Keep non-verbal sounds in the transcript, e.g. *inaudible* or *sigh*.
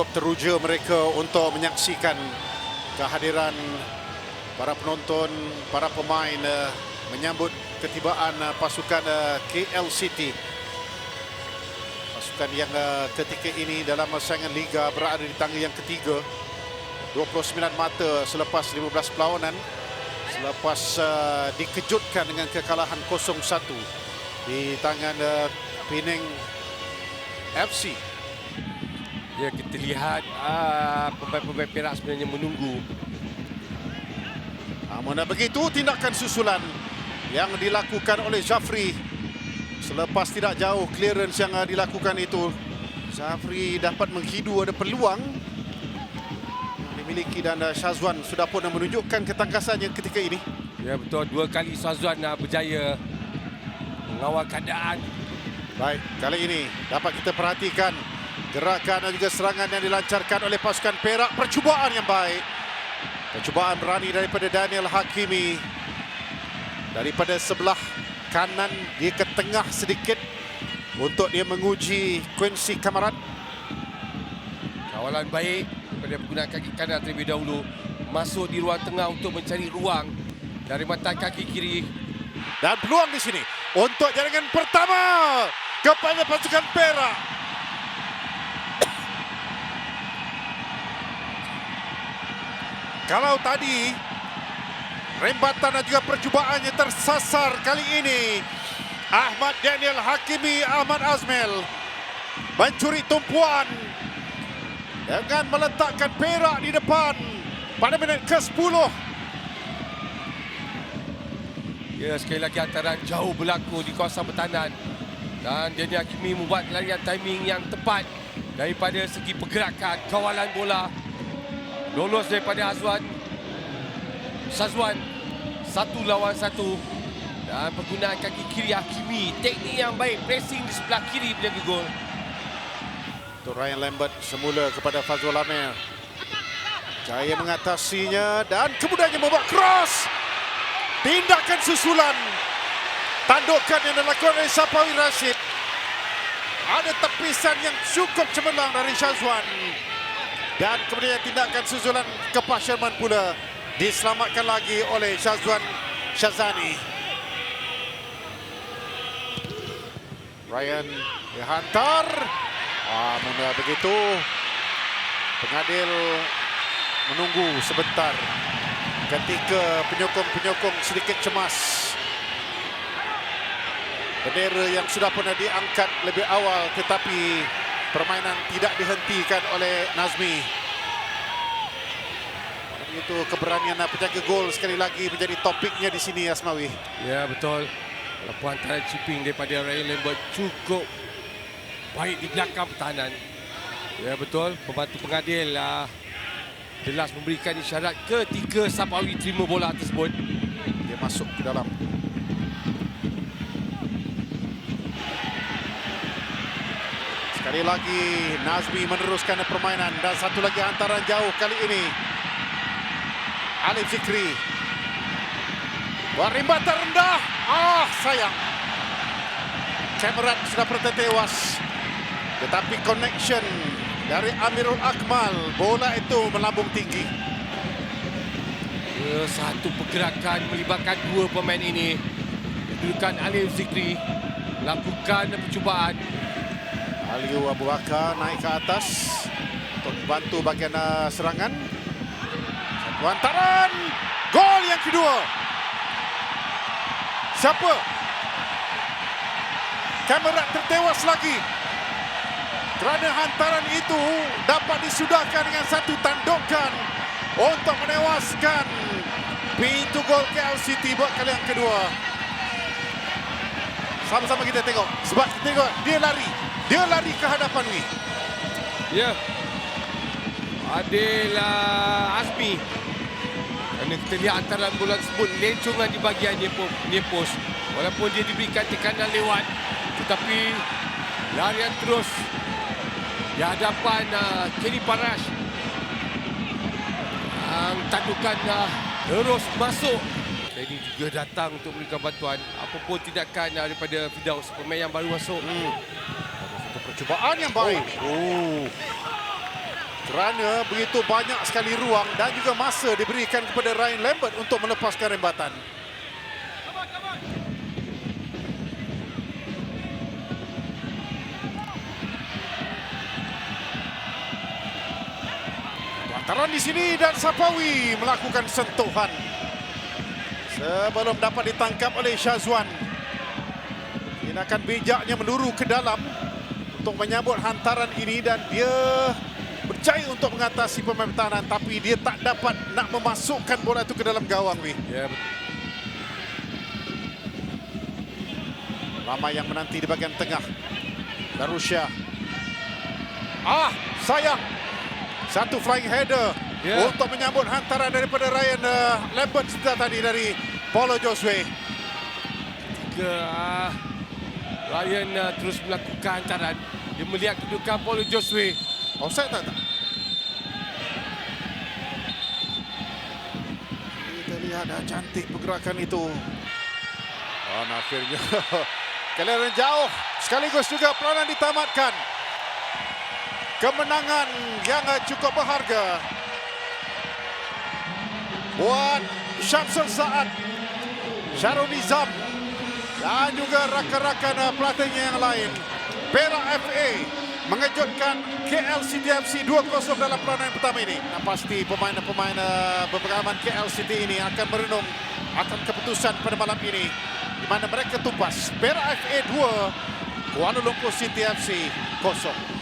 cukup teruja mereka untuk menyaksikan kehadiran para penonton, para pemain uh, menyambut ketibaan uh, pasukan uh, KL City. Pasukan yang uh, ketika ini dalam saingan liga berada di tangga yang ketiga. 29 mata selepas 15 perlawanan selepas uh, dikejutkan dengan kekalahan 0-1 di tangan uh, Penang FC. Ya kita lihat uh, pemain-pemain Perak sebenarnya menunggu. Namun begitu tindakan susulan yang dilakukan oleh Jafri selepas tidak jauh clearance yang dilakukan itu Jafri dapat menghidu ada peluang yang dimiliki dan uh, Syazwan sudah pun menunjukkan ketangkasannya ketika ini. Ya betul dua kali Sazwan uh, berjaya mengawal keadaan. Baik, kali ini dapat kita perhatikan gerakan dan juga serangan yang dilancarkan oleh pasukan Perak. Percubaan yang baik. Percubaan berani daripada Daniel Hakimi. Daripada sebelah kanan dia ke tengah sedikit untuk dia menguji Quincy Kamarat. Kawalan baik daripada menggunakan kaki kanan terlebih dahulu. Masuk di ruang tengah untuk mencari ruang dari mata kaki kiri. Dan peluang di sini untuk jaringan pertama kepada pasukan Perak. Kalau tadi rembatan dan juga percubaannya tersasar kali ini Ahmad Daniel Hakimi Ahmad Azmel mencuri tumpuan dengan meletakkan Perak di depan pada minit ke-10 Ya sekali lagi hantaran jauh berlaku di kawasan pertahanan. Dan Daniel Hakimi membuat larian timing yang tepat daripada segi pergerakan kawalan bola. Lolos daripada Azwan. Sazwan. Satu lawan satu. Dan penggunaan kaki kiri Hakimi. Teknik yang baik. Pressing di sebelah kiri penjaga gol. Untuk Ryan Lambert semula kepada Fazul Amir. Jaya mengatasinya dan kemudiannya membuat cross. Tindakan susulan. Tandukan yang dilakukan oleh Sapawi Rashid. Ada tepisan yang cukup cemerlang dari Syazwan. Dan kemudian tindakan susulan ke Pasherman pula. Diselamatkan lagi oleh Syazwan Syazani. Ryan dihantar. Ah, mana begitu. Pengadil menunggu sebentar ketika penyokong-penyokong sedikit cemas. Bendera yang sudah pernah diangkat lebih awal tetapi permainan tidak dihentikan oleh Nazmi. Itu keberanian penjaga gol sekali lagi menjadi topiknya di sini Asmawi. Ya betul. Walaupun antara chipping daripada Ryan Lambert cukup baik di belakang pertahanan. Ya betul. Pembantu pengadil uh, jelas memberikan isyarat ketika Sapawi terima bola tersebut. Dia masuk ke dalam. Sekali lagi Nazmi meneruskan permainan dan satu lagi hantaran jauh kali ini. Alif Zikri. Buat rimbatan rendah. Ah, sayang. Cameron sudah tertewas. Tetapi connection dari Amirul Akmal. Bola itu melambung tinggi. Ya, satu pergerakan melibatkan dua pemain ini. Kedudukan Alif Zikri lakukan percubaan. Aliu Abu Bakar naik ke atas untuk membantu bagian uh, serangan. Satu hantaran. Gol yang kedua. Siapa? Kamera tertewas lagi. Kerana hantaran itu dapat disudahkan dengan satu tandukan untuk menewaskan pintu gol KL City buat kali yang kedua. Sama-sama kita tengok. Sebab kita tengok dia lari. Dia lari ke hadapan ni. Ya. Adalah Azmi. Kerana kita lihat antara bola tersebut lencongan di bahagian po- near post. Walaupun dia diberikan tekanan lewat. Tetapi larian terus di hadapan uh, Kenny Parash. Yang tandukan uh, terus masuk. Kenny juga datang untuk memberikan bantuan. Apapun tindakan uh, daripada Fidaus, pemain yang baru masuk. Hmm. Percubaan yang baik. Oh. Kerana begitu banyak sekali ruang dan juga masa diberikan kepada Ryan Lambert untuk melepaskan rembatan. Lantaran di sini dan Sapawi melakukan sentuhan sebelum dapat ditangkap oleh Syazwan. Tindakan bijaknya meluru ke dalam untuk menyambut hantaran ini dan dia berjaya untuk mengatasi pemain pertahanan tapi dia tak dapat nak memasukkan bola itu ke dalam gawang Wi. Ya, betul. Ramai yang menanti di bahagian tengah. Darusha. Ah, sayang. Satu flying header Ya. untuk menyambut hantaran daripada Ryan uh, Lambert tadi dari Paulo Josue. Ke, ah, Ryan ah, terus melakukan hantaran. Dia melihat kedudukan Paulo Josue. Offside tak? tak? Kita lihat dah cantik pergerakan itu. Dan akhirnya *laughs* kelahiran jauh. Sekaligus juga peranan ditamatkan. Kemenangan yang cukup berharga. Buat Syamsul Saad, Syarul Nizam dan juga rakan-rakan uh, pelatihnya yang lain. Perak FA mengejutkan KL City FC 2-0 dalam peranan yang pertama ini. Dan pasti pemain-pemain uh, berpengalaman KL City ini akan merenung akan keputusan pada malam ini di mana mereka tumpas Perak FA 2 Kuala Lumpur City FC 0.